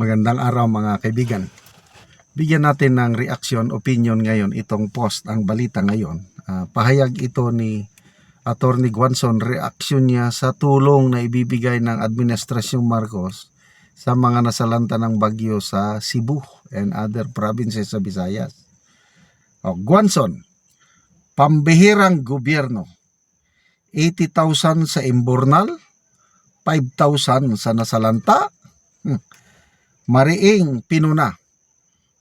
Magandang araw mga kaibigan. Bigyan natin ng reaction, opinion ngayon itong post, ang balita ngayon. Ah, pahayag ito ni Attorney Guanson, reaksyon niya sa tulong na ibibigay ng Administrasyong Marcos sa mga nasalanta ng bagyo sa Cebu and other provinces sa Visayas. Oh, Guanson, pambihirang gobyerno, 80,000 sa Imbornal, 5,000 sa nasalanta, Hmm. Mariing pinuna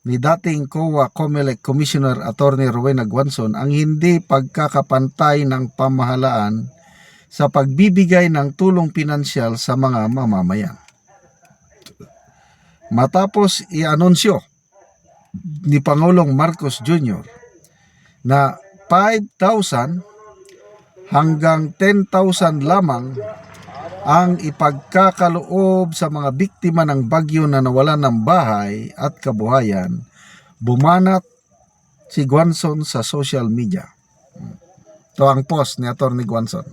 ni dating COA COMELEC Commissioner Attorney Rowena Guanson ang hindi pagkakapantay ng pamahalaan sa pagbibigay ng tulong pinansyal sa mga mamamayan. Matapos i-anunsyo ni Pangulong Marcos Jr. na 5,000 hanggang 10,000 lamang ang ipagkakaloob sa mga biktima ng bagyo na nawalan ng bahay at kabuhayan, bumanat si Guanson sa social media. Ito ang post ni Atty. Guanson.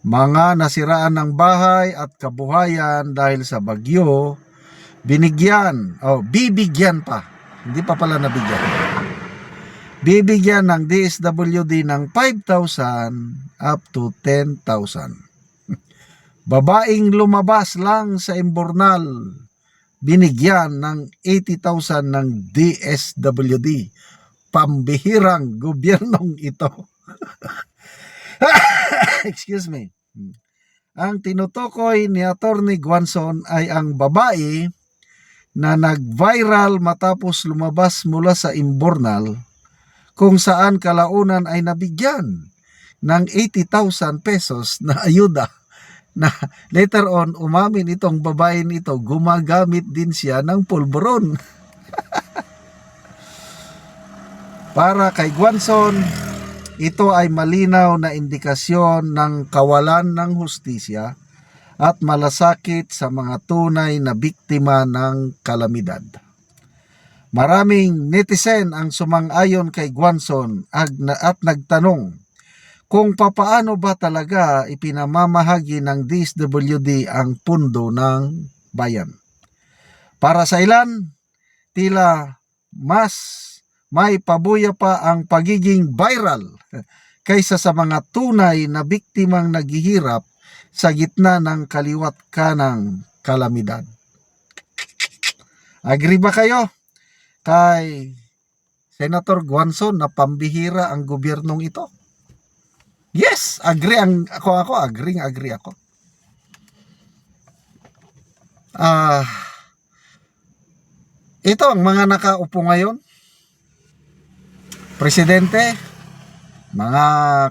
Mga nasiraan ng bahay at kabuhayan dahil sa bagyo, binigyan, o oh, bibigyan pa, hindi pa pala nabigyan. Bibigyan ng DSWD ng 5,000 up to 10,000. Babaeng lumabas lang sa Imbornal, binigyan ng 80,000 ng DSWD. Pambihirang gobyernong ito. Excuse me. Ang tinutukoy ni Attorney Guanson ay ang babae na nag-viral matapos lumabas mula sa Imbornal kung saan kalaunan ay nabigyan ng 80,000 pesos na ayuda na later on umamin itong babae nito gumagamit din siya ng pulburon. Para kay Guanson, ito ay malinaw na indikasyon ng kawalan ng hustisya at malasakit sa mga tunay na biktima ng kalamidad. Maraming netizen ang sumang-ayon kay Guanson at, at nagtanong kung papaano ba talaga ipinamamahagi ng DSWD ang pundo ng bayan. Para sa ilan, tila mas may pabuya pa ang pagiging viral kaysa sa mga tunay na biktimang naghihirap sa gitna ng kaliwat kanang kalamidad. Agree ba kayo kay Senator Guanson na pambihira ang gobyernong ito? Yes, agree ang ako ako agree, agree ako. Ah ito ang mga nakaupo ngayon. Presidente, mga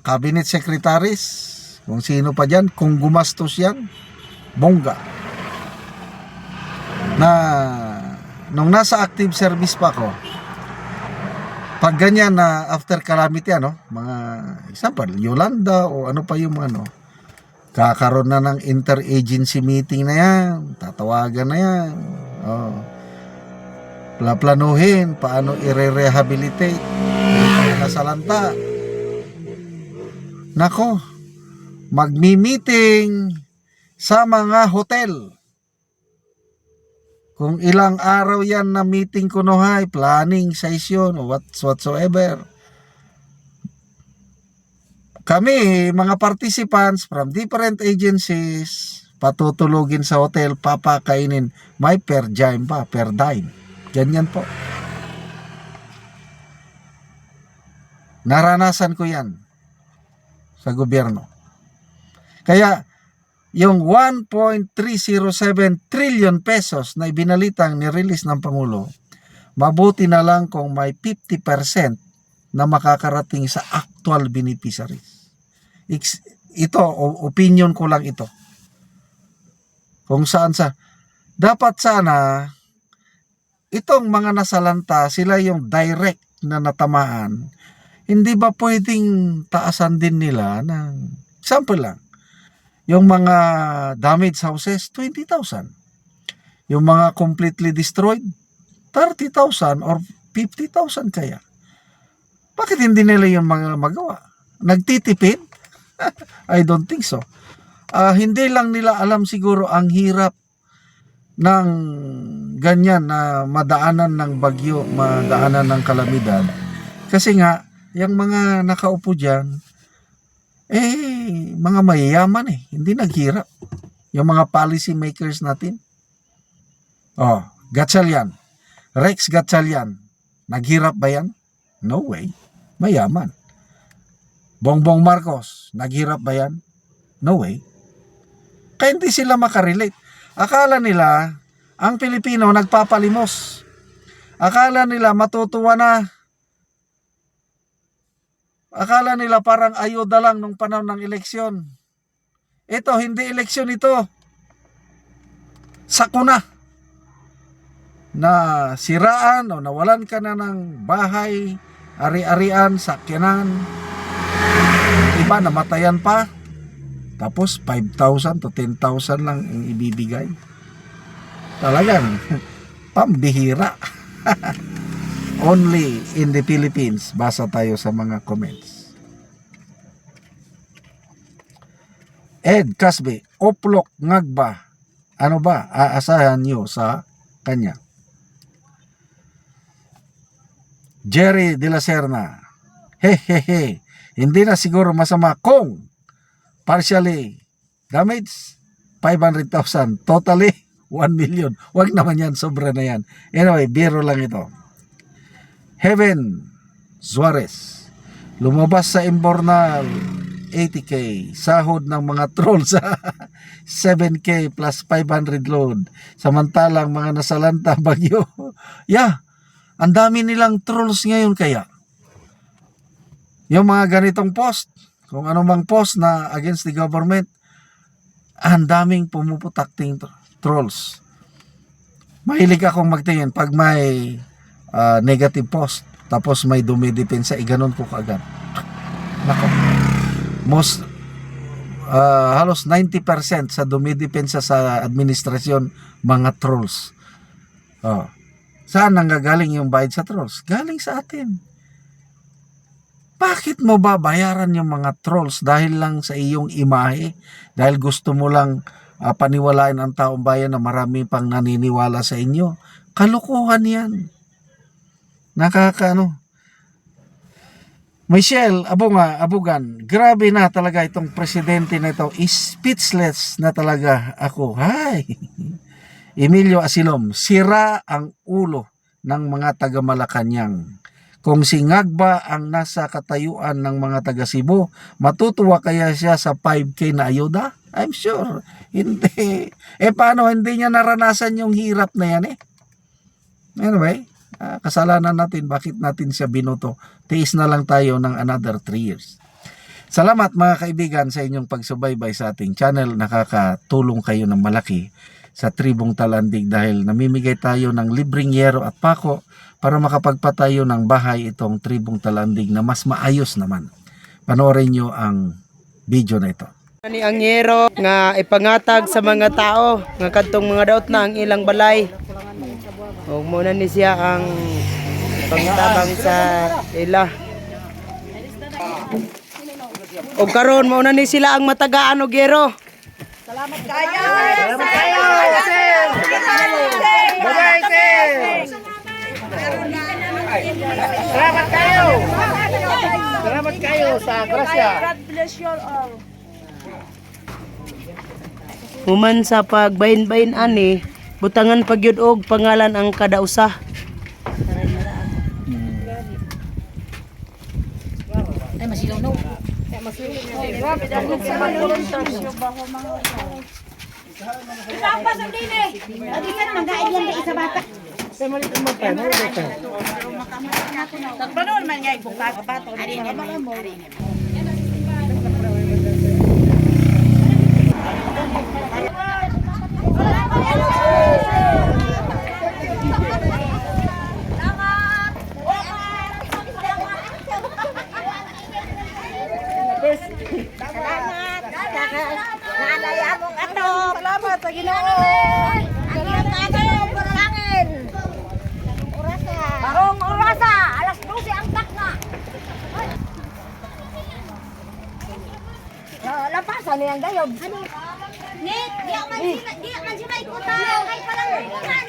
cabinet secretaries, kung sino pa diyan, kung gumastos yan, bongga. Na nung nasa active service pa ako, pag ganyan na after calamity ano, mga example, Yolanda o ano pa yung ano, kakaroon na ng interagency meeting na yan, tatawagan na yan. Oh. Plaplanuhin paano i-rehabilitate yung nasalanta. Nako, magmi-meeting sa mga hotel. Kung ilang araw yan na meeting ko no hay, planning, session, what, whatsoever. Kami, mga participants from different agencies, patutulugin sa hotel, papakainin. May per dime pa, per dime. Ganyan po. Naranasan ko yan sa gobyerno. Kaya, yung 1.307 trillion pesos na ibinalitang ni-release ng Pangulo, mabuti na lang kung may 50% na makakarating sa actual beneficiaries. Ito, opinion ko lang ito. Kung saan sa, dapat sana, itong mga nasalanta, sila yung direct na natamaan, hindi ba pwedeng taasan din nila ng, example lang, yung mga damaged houses, 20,000. Yung mga completely destroyed, 30,000 or 50,000 kaya. Bakit hindi nila yung mga magawa? Nagtitipid? I don't think so. Uh, hindi lang nila alam siguro ang hirap ng ganyan na madaanan ng bagyo, madaanan ng kalamidad. Kasi nga, yung mga nakaupo dyan, eh, mga mayayaman eh. Hindi naghirap. Yung mga policy makers natin. Oh, Gatchalian. Rex Gatchalian. Naghirap ba yan? No way. Mayaman. Bongbong Marcos. Naghirap ba yan? No way. Kaya hindi sila makarelate. Akala nila, ang Pilipino nagpapalimos. Akala nila matutuwa na. Akala nila parang ayuda lang nung panahon ng eleksyon. Ito, hindi eleksyon ito. Sakuna. Na siraan o nawalan ka na ng bahay, ari-arian, sakyanan. Iba namatayan pa. Tapos 5,000 to 10,000 lang ang ibibigay. Talagang pambihira. Only in the Philippines. Basa tayo sa mga comments. Ed Casby, Oplok Ngagba. Ano ba? Aasahan nyo sa kanya. Jerry De La Serna. Hehehe. Hindi na siguro masama kung partially damaged 500,000 totally 1 million wag naman yan sobra na yan anyway biro lang ito Heaven Suarez. Lumabas sa Imbornal 80k sahod ng mga trolls sa 7k plus 500 load. Samantalang mga nasalanta bagyo yeah ang dami nilang trolls ngayon kaya. Yung mga ganitong post kung anumang post na against the government, ang daming pumuputakting tr- trolls. Mahilig akong magtingin pag may ah, negative post, tapos may dumidepensa, iganon ko kaagad. Nako. Most, ah, halos 90% sa dumidepensa sa administrasyon, mga trolls. Oh. Saan nanggagaling yung bayad sa trolls? Galing sa atin. Bakit mo ba bayaran yung mga trolls dahil lang sa iyong imahe? Dahil gusto mo lang ah, paniwalain ang taong bayan na marami pang naniniwala sa inyo? Kalukuhan yan. Nakakaano. Michelle Abunga, Abugan, grabe na talaga itong presidente na ito. Speechless na talaga ako. Hay! Emilio Asilom, sira ang ulo ng mga taga Malacanang. Kung si Ngagba ang nasa katayuan ng mga taga Cebu, matutuwa kaya siya sa 5K na ayuda? I'm sure. Hindi. Eh paano hindi niya naranasan yung hirap na yan eh? Anyway, ah, kasalanan natin bakit natin siya binoto. Tiis na lang tayo ng another 3 years. Salamat mga kaibigan sa inyong pagsubaybay sa ating channel. Nakakatulong kayo ng malaki sa Tribong Talandig dahil namimigay tayo ng libreng yero at pako para makapagpatayo ng bahay itong Tribong Talandig na mas maayos naman. Panoorin nyo ang video na ito. Ani ang yero nga ipangatag sa mga tao nga kadtong mga daot na ang ilang balay. O muna ni siya ang pangtabang sa ila. O karon muna ni sila ang matagaan og yero. Human sa pagbahin-bahin ani, butangan pagyud og pangalan ang kada usa. Yan isa bata. Tagpanon man nga ibong kakapato. Ari nga mo. Lampasan niya ang gayob. Ano? Nick, di ako man sila, di ako man sila ikutan. Kahit palang ikutan.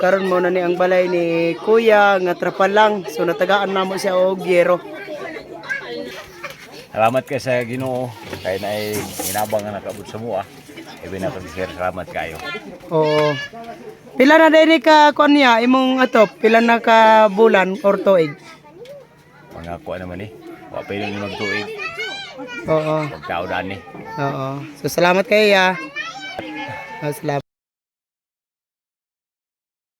karon mo na ni ang balay ni Kuya nga trapal lang. So natagaan na mo siya og yero. Salamat kay sa Ginoo kay na ay ginabang nga nakabot sa mua. Ibi na sir salamat kayo. Oo. Pila na din ka kuan niya imong ato, pila na ka bulan or tuig. Mga kuha naman eh. Wa pa yung magtuig. Oo. Pagkao daan eh. Oo. So salamat kay ya. Ah, salamat.